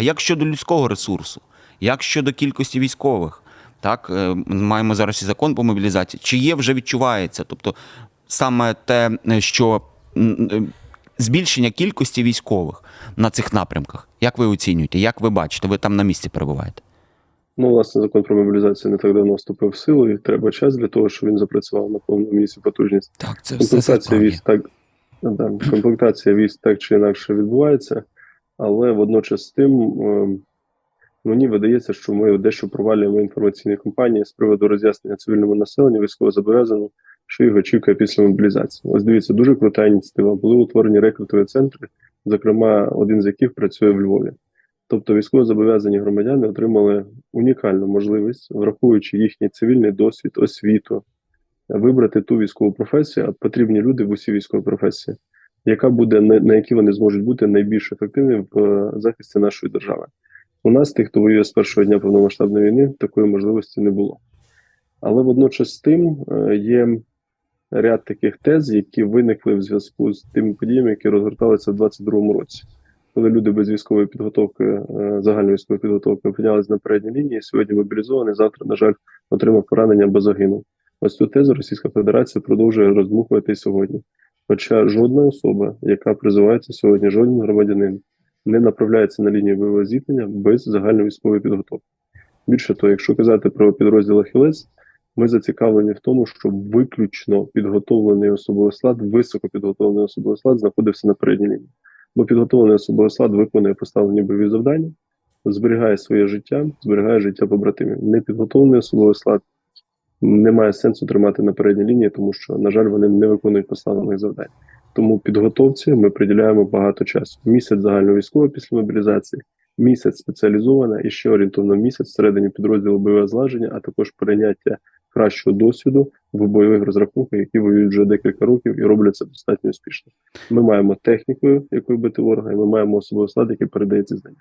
А як щодо людського ресурсу? Як щодо кількості військових? Так, е, маємо зараз і закон по мобілізації. Чи є вже відчувається? Тобто саме те, е, що е, збільшення кількості військових на цих напрямках. Як ви оцінюєте? Як ви бачите? Ви там на місці перебуваєте? Ну, власне, закон про мобілізацію не так давно вступив в силу, і треба час для того, щоб він запрацював на повному місці потужність. Так, це Комплектація військ так, да, комплектація військ так чи інакше відбувається, але водночас з тим е, мені видається, що ми дещо провалюємо інформаційні кампанії з приводу роз'яснення цивільному населенню, військовозобов'язаному, що їх очікує після мобілізації. Ось дивіться, дуже крута ініціатива. Були утворені рекрутові центри, зокрема, один з яких працює в Львові. Тобто військовозобов'язані громадяни отримали унікальну можливість, враховуючи їхній цивільний досвід, освіту, вибрати ту військову професію, а потрібні люди в усі військові професії, яка буде на, які вони зможуть бути найбільш ефективними в е, захисті нашої держави. У нас, тих, хто воює з першого дня повномасштабної війни, такої можливості не було. Але водночас з тим е, є ряд таких тез, які виникли в зв'язку з тими подіями, які розгорталися в 2022 році. Коли люди без військової підготовки, е, загальної військової підготовки опинялися на передній лінії, сьогодні мобілізований, завтра, на жаль, отримав поранення або загинув. Ось цю тезу Російська Федерація продовжує роздмухувати сьогодні. Хоча жодна особа, яка призивається сьогодні, жоден громадянин не направляється на лінію бойового зіткнення без загальної військової підготовки. Більше того, якщо казати про підрозділ Ахілес, ми зацікавлені в тому, щоб виключно підготовлений особовий склад, високо підготовлений особовий склад знаходився на передній лінії. Бо підготовлений особовий склад виконує поставлені бойові завдання, зберігає своє життя, зберігає життя побратимів. Непідготовлений особовий склад немає сенсу тримати на передній лінії, тому що, на жаль, вони не виконують поставлених завдань. Тому підготовці ми приділяємо багато часу. Місяць загальновійськової після мобілізації, місяць спеціалізована і ще орієнтовно місяць всередині підрозділу бойове злаження, а також прийняття кращого досвіду в бойових розрахунках, які воюють вже декілька років і роблять це достатньо успішно. Ми маємо техніку, якою бити ворога, і ми маємо особовий склад, який передає ці знання.